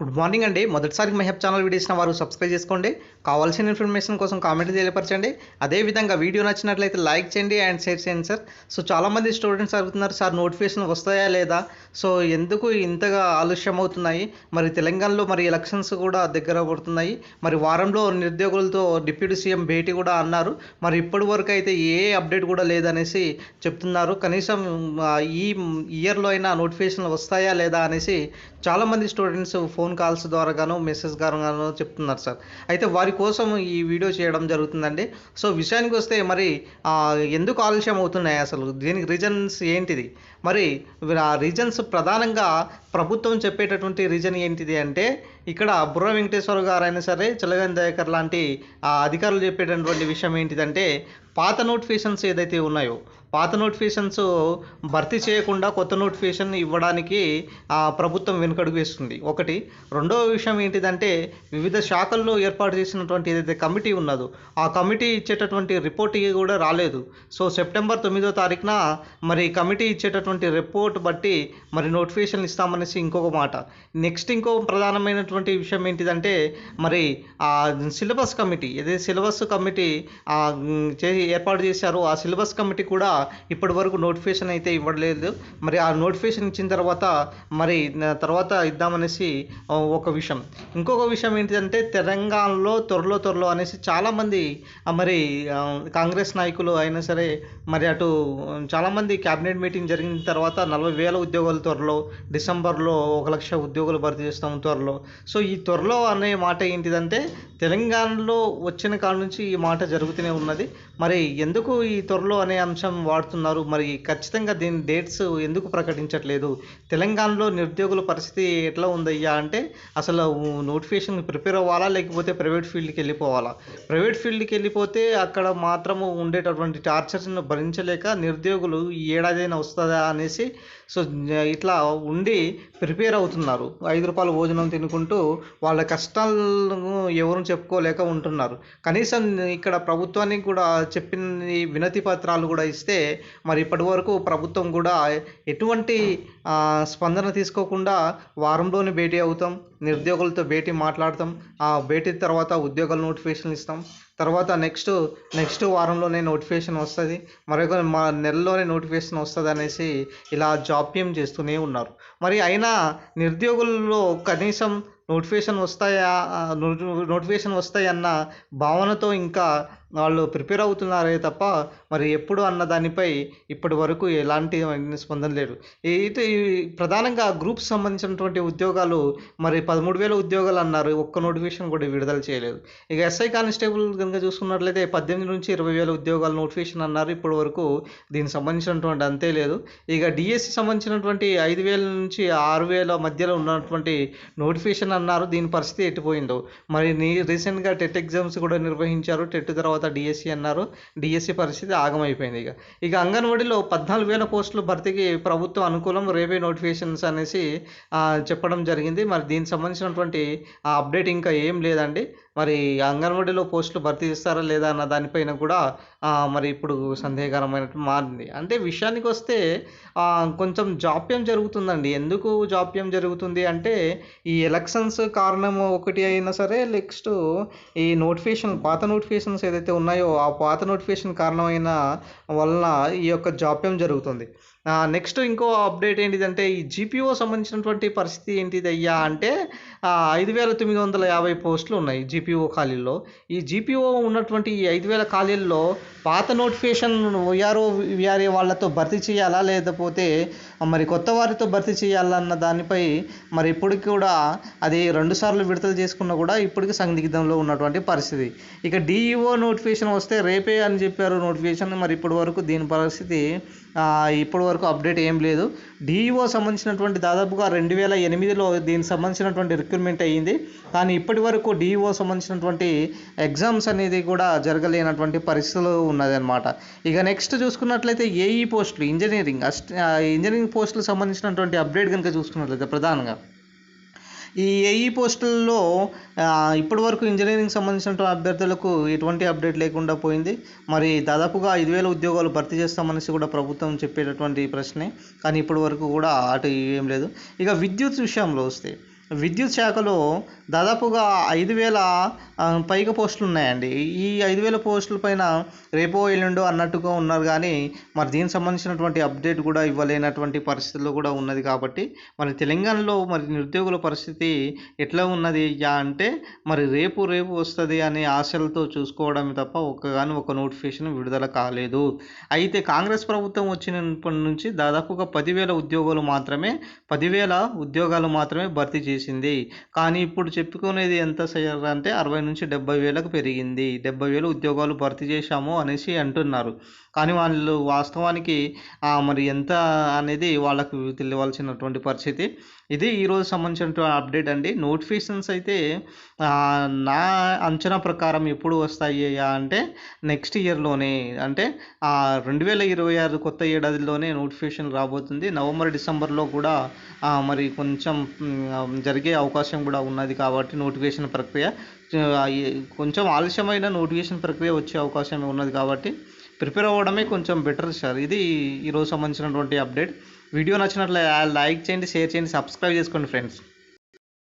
Good morning అండి. మొదటిసారి మెహబ్ ఛానల్ వీడియో వారు సబ్స్క్రైబ్ చేసుకోండి. కావాల్సిన ఇన్ఫర్మేషన్ కోసం కామెంట్ తెలియపరచండి. అదేవిధంగా వీడియో నచ్చినట్లయితే లైక్ చేయండి అండ్ షేర్ చేయండి సార్ సో చాలామంది స్టూడెంట్స్ అడుగుతున్నారు సార్ నోటిఫికేషన్ వస్తాయా లేదా? సో ఎందుకు ఇంతగా ఆలస్యం అవుతున్నాయి? మరి తెలంగాణలో మరి ఎలక్షన్స్ కూడా దగ్గర పడుతున్నాయి. మరి వారంలో నిరుద్యోగులతో డిప్యూటీ సీఎం భేటీ కూడా అన్నారు. మరి ఇప్పటి వరకు అయితే ఏ అప్డేట్ కూడా లేదనేసి చెప్తున్నారు. కనీసం ఈ ఇయర్లో అయినా నోటిఫికేషన్లు వస్తాయా లేదా అనేసి చాలామంది స్టూడెంట్స్ ఫోన్ ఫోన్ కాల్స్ ద్వారా గాను మెసేజ్ ద్వారా గాను చెప్తున్నారు సార్. అయితే వారి కోసం ఈ వీడియో చేయడం జరుగుతుందండి. సో విషయానికి వస్తే మరి ఎందుకు ఆలస్యం అవుతున్నాయి అసలు? దీనికి రీజన్స్ ఏంటిది? మరి ఆ రీజన్స్ ప్రధానంగా ప్రభుత్వం చెప్పేటటువంటి రీజన్ ఏంటిది అంటే ఇక్కడ బుర్ర వెంకటేశ్వర గారు అయినా సరే చలగని దయాకర్ లాంటి అధికారులు చెప్పేటటువంటి విషయం ఏంటిదంటే పాత నోటిఫికేషన్స్ ఏదైతే ఉన్నాయో పాత నోటిఫికేషన్స్ భర్తీ చేయకుండా కొత్త నోటిఫికేషన్ ఇవ్వడానికి ప్రభుత్వం వెనుకడుగు వేస్తుంది. ఒకటి రెండవ విషయం ఏంటిదంటే వివిధ శాఖల్లో ఏర్పాటు చేసినటువంటి ఏదైతే కమిటీ ఉన్నదో ఆ కమిటీ ఇచ్చేటటువంటి రిపోర్ట్ కూడా రాలేదు. సో సెప్టెంబర్ తొమ్మిదో తారీఖున మరి కమిటీ ఇచ్చేటటువంటి రిపోర్ట్ బట్టి మరి నోటిఫికేషన్ ఇస్తామనేసి ఇంకొక మాట. నెక్స్ట్ ఇంకో ప్రధానమైనటువంటి విషయం ఏంటిదంటే మరి ఆ సిలబస్ కమిటీ ఏదైతే సిలబస్ కమిటీ చే ఏర్పాటు చేశారో ఆ సిలబస్ కమిటీ కూడా ఇప్పటి వరకు నోటిఫికేషన్ అయితే ఇవ్వలేదు. మరి ఆ నోటిఫికేషన్ ఇచ్చిన తర్వాత మరి తర్వాత ఇద్దామనేసి ఒక విషయం. ఇంకొక విషయం ఏంటిదంటే తెలంగాణలో త్వరలో త్వరలో అనేసి చాలామంది మరి కాంగ్రెస్ నాయకులు అయినా సరే మరి అటు చాలామంది క్యాబినెట్ మీటింగ్ జరిగిన తర్వాత నలభై వేల ఉద్యోగాలు త్వరలో డిసెంబర్లో ఒక లక్ష ఉద్యోగులు భర్తీ చేస్తాం త్వరలో. సో ఈ త్వరలో అనే మాట ఏంటిదంటే తెలంగాణలో వచ్చిన కాడ నుంచి ఈ మాట జరుగుతూనే ఉన్నది. మరి ఎందుకు ఈ త్వరలో అనే అంశం వాడుతున్నారు. మరి ఖచ్చితంగా దీని డేట్స్ ఎందుకు ప్రకటించట్లేదు? తెలంగాణలో నిరుద్యోగుల పరిస్థితి ఎట్లా ఉందయ్యా అంటే అసలు నోటిఫికేషన్ ప్రిపేర్ అవ్వాలా? లేకపోతే ప్రైవేట్ ఫీల్డ్కి వెళ్ళిపోవాలా? ప్రైవేట్ ఫీల్డ్కి వెళ్ళిపోతే అక్కడ మాత్రము ఉండేటటువంటి టార్చర్స్ను భరించలేక నిరుద్యోగులు ఏడాదైనా వస్తుందా అనేసి సో ఇట్లా ఉండి ప్రిపేర్ అవుతున్నారు. ఐదు రూపాయల భోజనం తినుకుంటూ వాళ్ళ కష్టాలను ఎవరు చెప్పుకోలేక ఉంటున్నారు. కనీసం ఇక్కడ ప్రభుత్వానికి కూడా చెప్పిన వినతి పత్రాలు కూడా ఇస్తే మరి ఇప్పటి వరకు ప్రభుత్వం కూడా ఎటువంటి స్పందన తీసుకోకుండా వారంలోనే భేటీ అవుతాం నిరుద్యోగులతో భేటీ మాట్లాడతాం ఆ భేటీ తర్వాత ఉద్యోగాల నోటిఫికేషన్ ఇస్తాం తర్వాత నెక్స్ట్ నెక్స్ట్ వారంలోనే నోటిఫికేషన్ వస్తుంది మరొక మా నెలలోనే నోటిఫికేషన్ వస్తుంది అనేసి ఇలా జాప్యం చేస్తూనే ఉన్నారు. మరి అయినా నిరుద్యోగుల్లో కనీసం నోటిఫికేషన్ వస్తాయా నోటిఫికేషన్ వస్తాయన్న భావనతో ఇంకా వాళ్ళు ప్రిపేర్ అవుతున్నారే తప్ప మరి ఎప్పుడు అన్న దానిపై ఇప్పటి వరకు ఎలాంటి స్పందన లేదు. అయితే ఈ ప్రధానంగా గ్రూప్ సంబంధించినటువంటి ఉద్యోగాలు మరి పదమూడు వేల ఉద్యోగాలు అన్నారు. ఒక్క నోటిఫికేషన్ కూడా విడుదల చేయలేదు. ఇక ఎస్ఐ కానిస్టేబుల్ కనుక చూసుకున్నట్లయితే పద్దెనిమిది నుంచి ఇరవై వేల ఉద్యోగాలు నోటిఫికేషన్ అన్నారు. ఇప్పటి వరకు దీనికి సంబంధించినటువంటి అంతే లేదు. ఇక డిఎస్సి సంబంధించినటువంటి ఐదు వేల నుంచి ఆరు వేల మధ్యలో ఉన్నటువంటి నోటిఫికేషన్ అన్నారు. దీని పరిస్థితి ఎట్టిపోయిందో మరి నీ రీసెంట్గా టెట్ ఎగ్జామ్స్ కూడా నిర్వహించారు. టెట్ తర్వాత డిఎస్సి అన్నారు. డిఎస్సి పరిస్థితి ఆగమైపోయింది ఇక. ఇక అంగన్వాడీలో పద్నాలుగు వేల పోస్టులు భర్తీకి ప్రభుత్వం అనుకూలం రేపే నోటిఫికేషన్స్ అనేసి చెప్పడం జరిగింది. మరి దీనికి సంబంధించినటువంటి ఆ అప్డేట్ ఇంకా ఏం లేదండి. మరి అంగన్వాడీలో పోస్టులు భర్తీ చేస్తారా లేదా అన్న దానిపైన కూడా మరి ఇప్పుడు సందేహకరమైనట్టు మారింది. అంటే విషయానికి వస్తే కొంచెం జాప్యం జరుగుతుందండి. ఎందుకు జాప్యం జరుగుతుంది అంటే ఈ ఎలక్షన్స్ కారణం ఒకటి అయినా సరే నెక్స్ట్ ఈ నోటిఫికేషన్ పాత నోటిఫికేషన్స్ ఏదైతే ఉన్నాయో ఆ పాత నోటిఫికేషన్ కారణమైన వలన ఈ యొక్క జాప్యం జరుగుతుంది. నెక్స్ట్ ఇంకో అప్డేట్ ఏంటిదంటే ఈ జీపీఓ సంబంధించినటువంటి పరిస్థితి ఏంటిది అయ్యా అంటే ఐదు వేల తొమ్మిది వందల యాభై పోస్టులు ఉన్నాయి జీపీఓ ఖాళీల్లో. ఈ జీపీఓ ఉన్నటువంటి ఈ ఐదు వేల ఖాళీల్లో పాత నోటిఫికేషన్ వీఆర్ఓ వీఆర్ఏ వాళ్ళతో భర్తీ చేయాలా? లేకపోతే మరి కొత్త వారితో భర్తీ చేయాలన్న దానిపై మరి ఇప్పటికి కూడా అది రెండుసార్లు విడుదల చేసుకున్నా కూడా ఇప్పటికి సందిగ్ధంలో ఉన్నటువంటి పరిస్థితి. ఇక డిఈఓ నోటిఫికేషన్ వస్తే రేపే అని చెప్పారు నోటిఫికేషన్. మరి ఇప్పటి వరకు దీని పరిస్థితి ఇప్పటి వరకు అప్డేట్ ఏం లేదు. డిఈఓ సంబంధించినటువంటి దాదాపుగా రెండు వేల ఎనిమిదిలో దీనికి సంబంధించినటువంటి రిక్రూట్మెంట్ అయ్యింది. కానీ ఇప్పటి వరకు డిఈఓ సంబంధించినటువంటి ఎగ్జామ్స్ అనేది కూడా జరగలేనటువంటి పరిస్థితులు ఉన్నది అనమాట ఇక నెక్స్ట్ చూసుకున్నట్లయితే ఏఈ పోస్టులు ఇంజనీరింగ్ అస్ట్ ఇంజనీరింగ్ పోస్టులకు సంబంధించినటువంటి అప్డేట్ కనుక చూసుకున్నట్లయితే ప్రధానంగా. ఈ ఏఈ పోస్టుల్లో ఇప్పటి వరకు ఇంజనీరింగ్ సంబంధించిన అభ్యర్థులకు ఎటువంటి అప్డేట్ లేకుండా పోయింది. మరి దాదాపుగా ఐదు వేల ఉద్యోగాలు భర్తీ చేస్తామనేసి కూడా ప్రభుత్వం చెప్పేటటువంటి ప్రశ్నే. కానీ ఇప్పటి వరకు కూడా అటు ఏం లేదు. ఇక విద్యుత్ విషయంలో వస్తే విద్యుత్ శాఖలో దాదాపుగా ఐదు వేల పైగా పోస్టులు ఉన్నాయండి. ఈ ఐదు వేల పోస్టుల పైన రేపో ఎల్లుండో అన్నట్టుగా ఉన్నారు కానీ మరి దీనికి సంబంధించినటువంటి అప్డేట్ కూడా ఇవ్వలేనటువంటి పరిస్థితుల్లో కూడా ఉన్నది కాబట్టి మరి తెలంగాణలో మరి నిరుద్యోగుల పరిస్థితి ఎట్లా ఉన్నది? యా అంటే మరి రేపు రేపు వస్తుంది అనే ఆశలతో చూసుకోవడం తప్ప ఒక్కగాని ఒక నోటిఫికేషన్ విడుదల కాలేదు. అయితే కాంగ్రెస్ ప్రభుత్వం వచ్చినప్పటి నుంచి దాదాపుగా పదివేల ఉద్యోగాలు మాత్రమే పదివేల ఉద్యోగాలు మాత్రమే భర్తీ చేసింది. కానీ ఇప్పుడు చెప్పుకునేది ఎంత సార్ అంటే అరవై నుంచి డెబ్బై వేలకు పెరిగింది. డెబ్బై వేలు ఉద్యోగాలు భర్తీ చేశాము అనేసి అంటున్నారు. కానీ వాళ్ళు వాస్తవానికి మరి ఎంత అనేది వాళ్ళకు తెలియవలసినటువంటి పరిస్థితి. ఇది ఈరోజు సంబంధించినటువంటి అప్డేట్ అండి. నోటిఫికేషన్స్ అయితే నా అంచనా ప్రకారం ఎప్పుడు వస్తాయి అంటే నెక్స్ట్ ఇయర్లోనే. అంటే రెండు వేల ఇరవై ఆరు కొత్త ఏడాదిలోనే నోటిఫికేషన్ రాబోతుంది. నవంబర్ డిసెంబర్లో కూడా మరి కొంచెం జరిగే అవకాశం కూడా ఉన్నది కాబట్టి నోటిఫికేషన్ ప్రక్రియ కొంచెం ఆలస్యమైన నోటిఫికేషన్ ప్రక్రియ వచ్చే అవకాశం ఉన్నది కాబట్టి ప్రిపేర్ అవ్వడమే కొంచెం బెటర్ సార్. ఇది ఈరోజు సంబంధించినటువంటి అప్డేట్. వీడియో నచ్చినట్లయితే లైక్ చేయండి షేర్ చేయండి సబ్స్క్రైబ్ చేసుకోండి ఫ్రెండ్స్.